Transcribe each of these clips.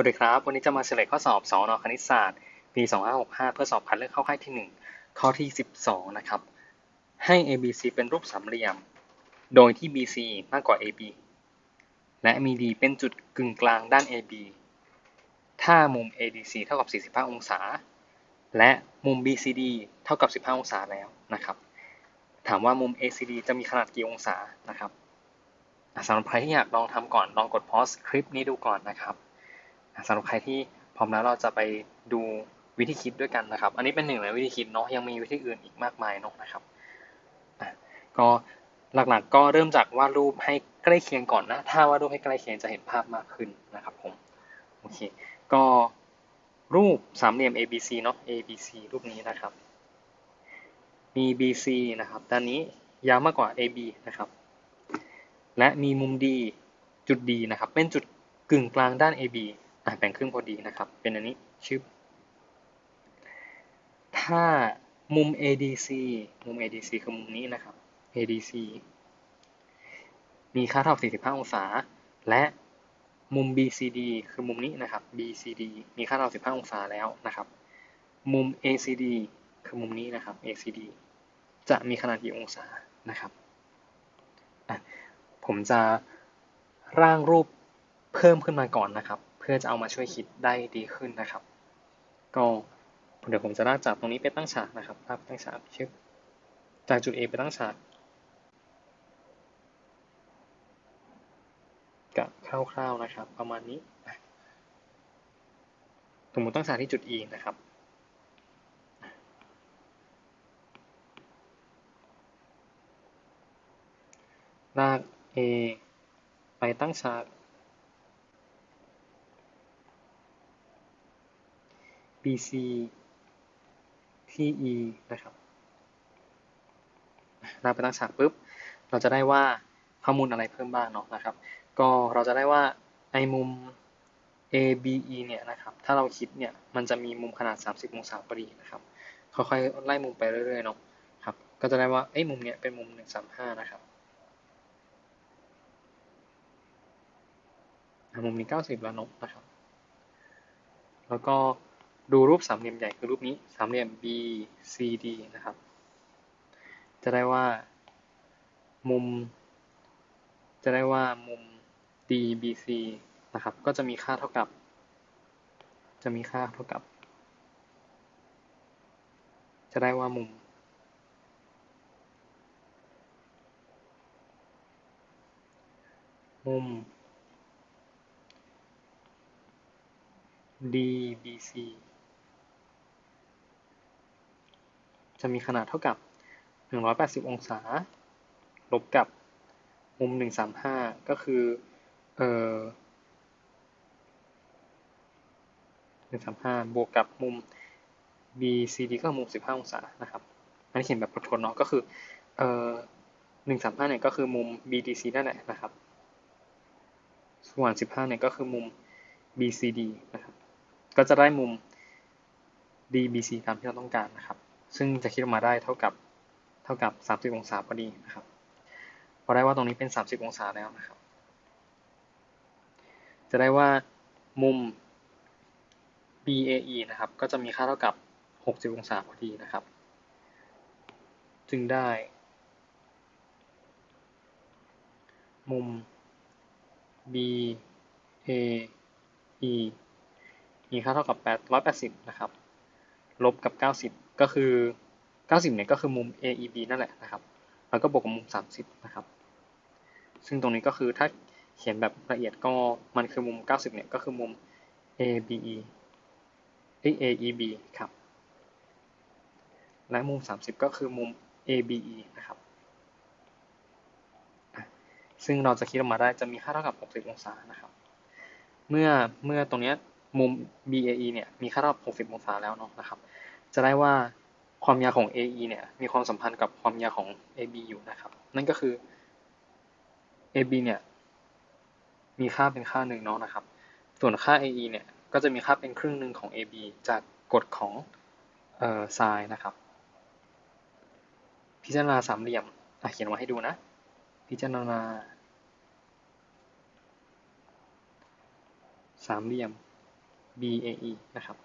วัสดีครับ วันนี้จะมาเฉลยข้อสอบสอนอคณิตศาสตร์ ปี 2565 เพื่อสอบคัดเลือกเข้าค่ายที่ 1 ข้อที่ 12 นะครับ ให้ ABC เป็นรูปสามเหลี่ยม โดยที่ BC มากกว่า AB และมี D เป็นจุดกึ่งกลางด้าน AB ถ้ามุม ADC เท่ากับ 45 องศา และมุม BCD เท่ากับ 15 องศาแล้วนะครับ ถามว่ามุม ACD จะมีขนาดกี่องศานะครับสำหรับใครที่อยากลองทำก่อน ลองกด pause คลิปนี้ดูก่อนนะครับ สำหรับใครที่พร้อมแล้วเราจะไปดูวิธีคิดด้วยกันนะครับ อันนี้เป็นหนึ่งในวิธีคิดเนาะยังมีวิธีอื่นอีกมากมายเนาะนะครับก็หลักๆก็เริ่มจากวาดรูปให้ใกล้เคียงก่อนนะ ถ้าวาดรูปให้ใกล้เคียงจะเห็นภาพมากขึ้นนะครับผมโอเคก็รูปสามเหลี่ยม ABC เนาะ ABC รูปนี้นะครับ มี BC นะครับด้านนี้ยาวมากกว่า AB นะครับ และมีมุม D จุด D นะครับ เป็นจุดกึ่งกลางด้าน AB อะแบ่งครึ่งพอดีนะครับ เป็นอันนี้ชึบถ้ามุม ADC มุม ADC คือมุมนี้นะครับ ADC มีค่าเท่า 45 องศา และมุม BCD คือมุมนี้นะครับ BCD มีค่าเท่า 15 องศาแล้วนะครับ มุม ACD คือมุมนี้นะครับ ACD จะมีขนาดกี่องศานะครับ ผมจะร่างรูปเพิ่มขึ้นมาก่อนนะครับ พื่อจะเอามาช่วยคิดได้ดีขึ้นนะครับ ก็เดี๋ยวผมจะลากจากตรงนี้ไปตั้งฉากนะครับลากตั้งฉากชึบจากจุด A ไปตั้งฉากกับคร่าวๆนะครับ ประมาณนี้สมมติตั้งฉากที่จุด E นะครับลาก A ไปตั้งฉาก BC ที่ E นะครับลาไปตั้งฉากปุ๊บ เราจะได้ว่าข้อมูลอะไรเพิ่มบ้างเนาะนะครับ ก็เราจะได้ว่าไอมุม ABE เนี่ยนะครับ ถ้าเราคิดเนี่ย มันจะมีมุมขนาด 30 องศาพอดีนะครับ ค่อยๆ ไล่มุมไปเรื่อยๆ เนาะครับ ก็จะได้ว่าไอ้มุมเนี้ยเป็นมุม 135 นะครับ มุมนี้ 90 แล้วเนกนะครับ แล้วก็ ดูรูปสามเหลี่ยมใหญ่คือรูปนี้สามเหลี่ยม BCD นะครับ จะได้ว่ามุม จะได้ว่ามุม DBC นะครับ ก็จะมีค่าเท่ากับ จะมีค่าเท่ากับ จะได้ว่ามุม มุม DBC จะมีขนาดเท่ากับ 180 องศา ลบกับมุม 135 ก็คือเอ่อ135 บวกกับมุม BCD ก็มุม 15 องศานะครับอันนี้เขียนแบบประทวนเนาะก็คือเอ่อ135 เนี่ยก็คือมุม BDC นั่นแหละนะครับ ส่วน 15 เนี่ยก็คือมุม BCD นะครับ ก็จะได้มุม DBC ตามที่เราต้องการนะครับ ซึ่งจะคิดออกมาได้เท่ากับเท่ากับ 30 องศาพอดีนะครับพอได้ว่าตรงนี้เป็น 30 องศาแล้วนะครับ จะได้ว่ามุม BAE นะครับ ก็จะมีค่าเท่ากับ 60 องศาพอดีนะครับ จึงได้ มุม BAE มีค่าเท่ากับ880 นะครับ ลบกับ 90 ก็คือ 90เนี่ยก็คือมุม AEB นั่นแหละนะครับ แล้วก็บวกกับมุม 30 นะครับ ซึ่งตรงนี้ก็คือถ้าเขียนแบบละเอียดก็มันคือมุม 90เนี่ยก็คือมุม ABE เอ้ย AEB ครับ และมุม 30 ก็คือมุม ABE นะครับ ซึ่งเราจะคิดออกมาได้จะมีค่าเท่ากับ 60 องศานะครับ เมื่อเมื่อตรงนี้มุม BAE เนี่ยมีค่าเท่ากับ 60 องศาแล้วเนาะนะครับ จะได้ว่าความยาวของ AE เนี่ย มีความสัมพันธ์กับความยาวของ AB อยู่นะครับ นั่นก็คือ AB เนี่ย มีค่าเป็นค่าหนึ่งเนาะนะครับ ส่วนค่า AE เนี่ย ก็จะมีค่าเป็นครึ่งหนึ่งของ AB จากกฎของเอ่อไซน์นะครับ พิจารณาสามเหลี่ยมเขียนมาให้ดูนะ พิจารณาสามเหลี่ยม BAE นะครับ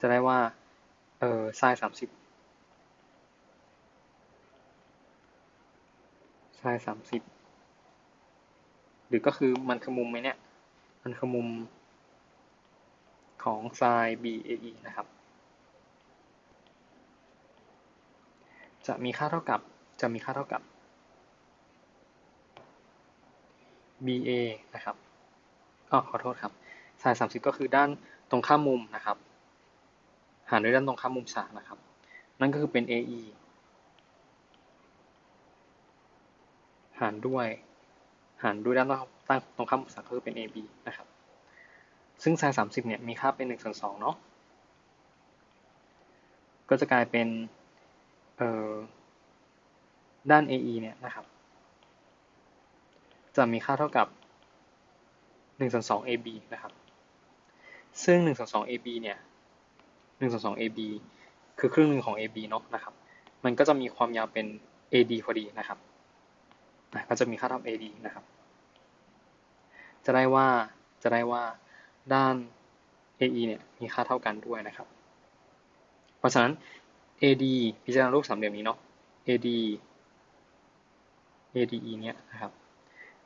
จะได้ว่า เออไซน์สามสิบไซน์สามสิบหรือก็คือมันคือมุมไหมเนี่ย มันคือมุมของไซน์ BAE นะครับ จะมีค่าเท่ากับ จะมีค่าเท่ากับ BA นะครับอ๋อขอโทษครับไซน์สามสิบก็คือด้านตรงข้ามมุมนะครับ หารด้วยด้านตรงข้ามมุมฉากนะครับ นั่นก็คือเป็น AE หารด้วย หารด้วยด้านตั้งตรงข้ามมุมฉากก็คือเป็น AB นะครับ ซึ่งไซน์สามสิบเนี่ยมีค่าเป็นหนึ่งส่วนสองเนาะ ก็จะกลายเป็นเอ่อด้าน AE เนี่ยนะครับ จะมีค่าเท่ากับ1ส่วน2 AB นะครับ ซึ่ง1ส่วน2 AB เนี่ย 1 ส่วน2 AB คือครึ่งหนึ่งของ AB เนาะนะครับ มันก็จะมีความยาวเป็น AD พอดีนะครับก็จะมีค่าเท่า AD นะครับ จะได้ว่าจะได้ว่าด้าน AE เนี่ยมีค่าเท่ากันด้วยนะครับ เพราะฉะนั้น AD พิจารณารูปสามเหลี่ยมนี้เนาะ AD ADE เนี่ยนะครับ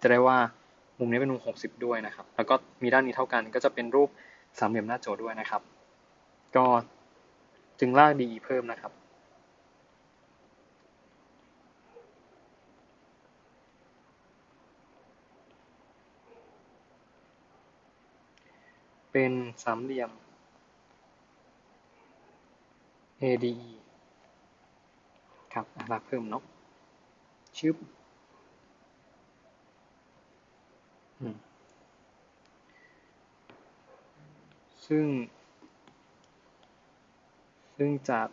จะได้ว่ามุมนี้เป็นมุม 60 ด้วยนะครับ แล้วก็มีด้านนี้เท่ากันก็จะเป็นรูปสามเหลี่ยมหน้าโจทย์ด้วยนะครับ ก็จึงลาก DE เพิ่มนะครับ เป็นสามเหลี่ยม ADE ครับลากเพิ่มเนาะชึบซึ่ง ซึ่งจาก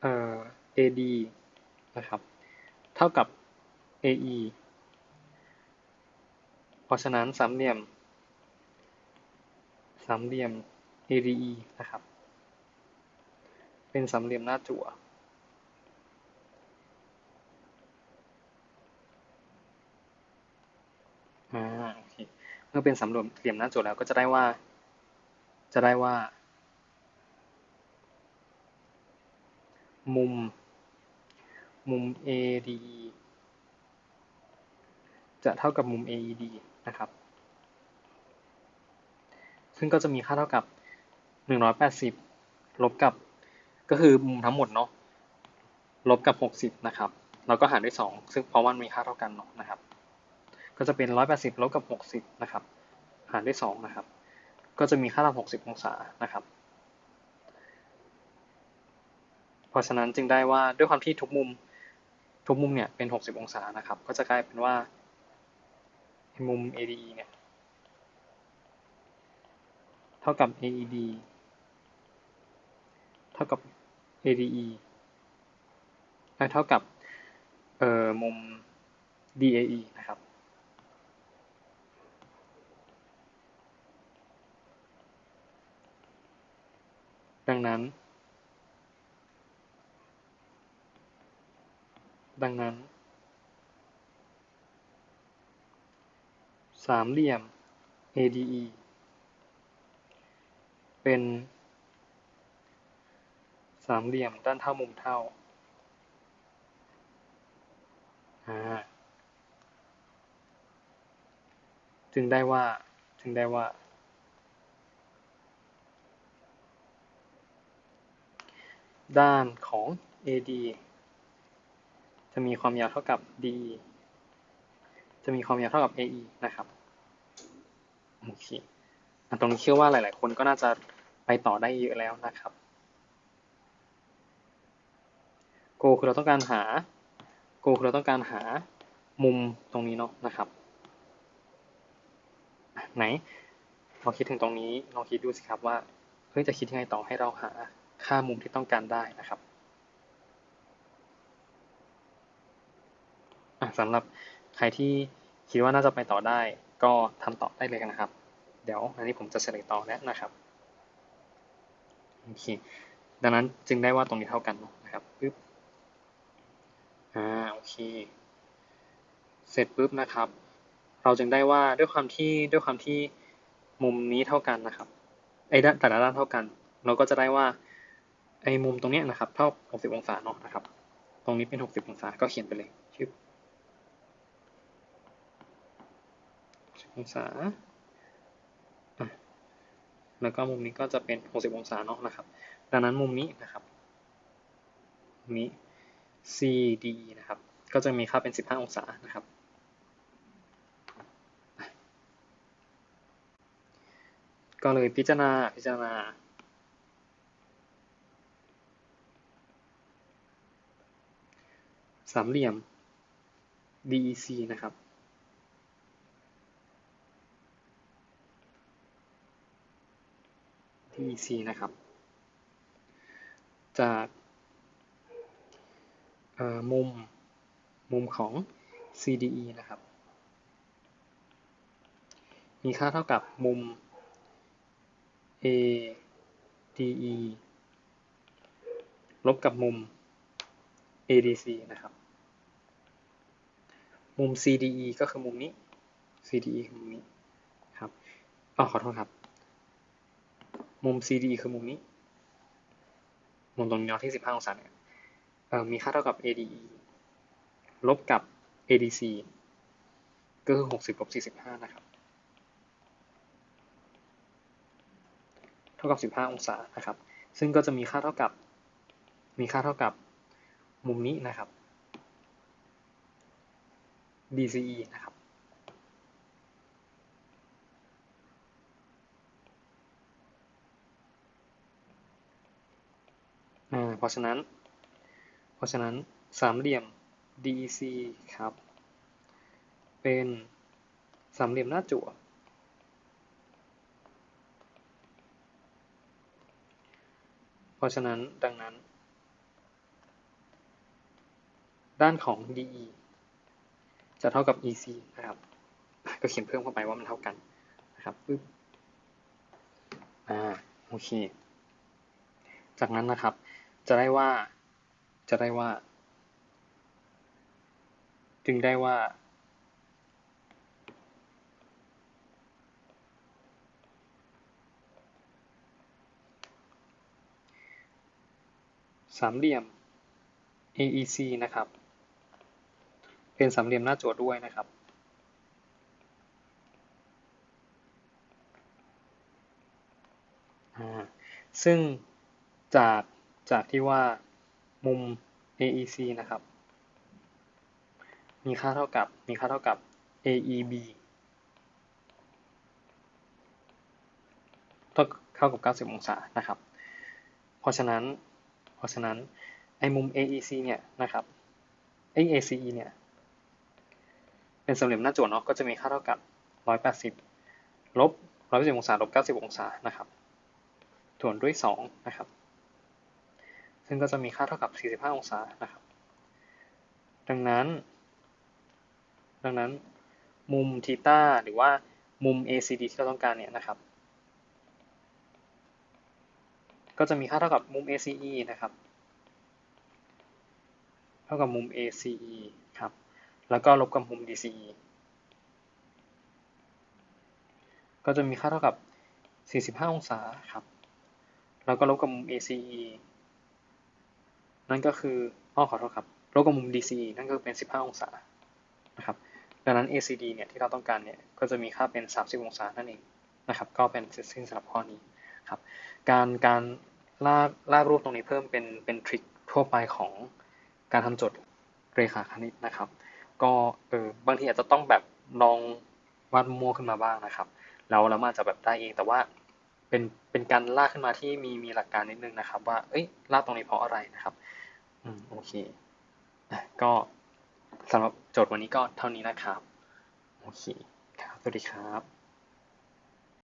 เอ่อ AD นะครับ เท่ากับ AE เพราะฉะนั้นสามเหลี่ยม สามเหลี่ยม ADE นะครับ เป็นสามเหลี่ยมหน้าจั่วอ่าโอเคเมื่อเป็นสามเหลี่ยมหน้าจทย์แล้วก็จะได้ว่า จะได้ว่า มุม มุม ADE จะเท่ากับมุม AED นะครับ ซึ่งก็จะมีค่าเท่ากับ 180 ลบกับ ก็คือมุมทั้งหมดเนาะ ลบกับ 60 นะครับ เราก็หารด้วย 2 ซึ่งเพราะมันมีค่าเท่ากันเนาะนะครับ ก็จะเป็น 180 ลบกับ 60 นะครับ หารด้วย 2 นะครับ ก็จะมีค่าลับ60 องศานะครับ เพราะฉะนั้นจึงได้ว่าด้วยความที่ทุกมุมทุกมุมเนี่ยเป็น 60 องศานะครับ ก็จะกลายเป็นว่ามุม ADE เนี่ยเท่ากับ AED เท่ากับ ADE เท่ากับเอ่อมุม DAE นะครับ ดังนั้น ดังนั้น สามเหลี่ยม ADE เป็น สามเหลี่ยมด้านเท่ามุมเท่าจึงได้ว่า จึงได้ว่า ด้านของ AD จะมีความยาวเท่ากับ DE จะมีความยาวเท่ากับ AE นะครับ โอเคตรงนี้เชื่อว่าหลาย ๆ คนก็น่าจะไปต่อได้เยอะแล้วนะครับโกคือเราต้องการหาโกคือเราต้องการหามุมตรงนี้เนาะนะครับ ไหนลองคิดถึงตรงนี้ลองคิดดูสิครับว่าเฮ้ยจะคิดยังไงต่อให้เราหา ค่ามุมที่ต้องการได้นะครับสำหรับใครที่คิดว่าน่าจะไปต่อได้ ก็ทำต่อได้เลยนะครับ เดี๋ยวอันนี้ผมจะเฉลยต่อแล้วนะครับโอเคดังนั้นจึงได้ว่าตรงนี้เท่ากันนะครับปึ๊บอ่าโอเค เสร็จปุ๊บนะครับ เราจึงได้ว่าด้วยความที่ด้วยความที่มุมนี้เท่ากันนะครับไอ้ด้านแต่ละด้านเท่ากัน เราก็จะได้ว่า ไอ้มุมตรงเนี้ยนะครับ เท่า 60 องศาเนาะนะครับ ตรงนี้เป็น 60 องศา ก็เขียนไปเลยชื่อองศา แล้วก็มุมนี้ก็จะเป็น 60 องศาเนาะนะครับ ดังนั้นมุมนี้นะครับมุมนี้ CD นะครับ ก็จะมีค่าเป็น 15 องศานะครับก็เลยพิจารณาพิจารณา สามเหลี่ยม DEC นะครับ DEC นะครับ จากมุมมุมของ CDE นะครับ มีค่าเท่ากับมุม ADE ลบกับมุม ADC นะครับ มุม CDE ก็คือมุมนี้ CDE คือมุมนี้ครับอ๋อขอโทษครับ มุม CDE คือมุมนี้ มุมตรงนี้เนที่15องศาเนี่ยมีค่าเท่ากับ ADE ลบกับ ADC ก็คือ 60ลบ45 นะครับ เท่ากับ 15 องศานะครับ ซึ่งก็จะมีค่าเท่ากับ มีค่าเท่ากับมุมนี้นะครับ DCE นะครับ เพราะฉะนั้น เพราะฉะนั้นสามเหลี่ยม DEC ครับ เป็นสามเหลี่ยมหน้าจั่ว เพราะฉะนั้นดังนั้น ด้านของ DE จะเท่ากับ EC นะครับ ก็เขียนเพิ่มเข้าไปว่ามันเท่ากันนะครับปึ๊บอ่าโอเค จากนั้นนะครับ จะได้ว่า จะได้ว่า จึงได้ว่า สามเหลี่ยม AEC นะครับ เป็นสามเหลี่ยมหน้าจั่วด้วยนะครับ ซึ่งจากจากที่ว่ามุม AEC นะครับ มีค่าเท่ากับมีค่าเท่ากับ AEB เท่าเท่ากับ 90 องศานะครับ เพราะฉะนั้น เพราะฉะนั้น ไอ้มุม AEC เนี่ยนะครับไอ้ ACE เนี่ย เป็นสามเหลี่ยมหน้าจั่วเนาะก็จะมีค่าเท่ากับ 180 ลบ180องศาลบ90 องศานะครับถ่วนด้วย 2 นะครับ ซึ่งก็จะมีค่าเท่ากับ 45 องศานะครับ ดังนั้น ดังนั้นมุมทีตาหรือว่ามุม ACD ที่เราต้องการเนี่ยนะครับ ก็จะมีค่าเท่ากับมุม ACE นะครับ เท่ากับมุม ACE แล้วก็ลบกับมุม DCE ก็จะมีค่าเท่ากับ 45 องศาครับแล้วก็ลบกับมุม ACE นั่นก็คืออ้อขอโทษครับลบกับมุม DCE นั่นก็เป็น 15 องศานะครับดังนั้น ACD เนี่ยที่เราต้องการเนี่ยก็จะมีค่าเป็น 30 องศานั่นเองนะครับก็เป็นเสร็จสิ้นสำหรับข้อนี้ครับการการลากลากรูปตรงนี้เพิ่มเป็นเป็นทริคทั่วไปของการทำโจทย์เรขาคณิตนะครับ ก็เออบางทีอาจจะต้องแบบลองวาดมั่วขึ้นมาบ้างนะครับ แล้วเรามาจจะแบบได้เองแต่ว่าเป็นเป็นการลากขึ้นมาที่มีมีหลักการนิดนึงนะครับ ว่าเอ้ยลากตรงนี้เพราะอะไรนะครับอืมโอเคก็สำหรับโจทย์วันนี้ก็เท่านี้นะครับโอเคครับสวัสดีครับ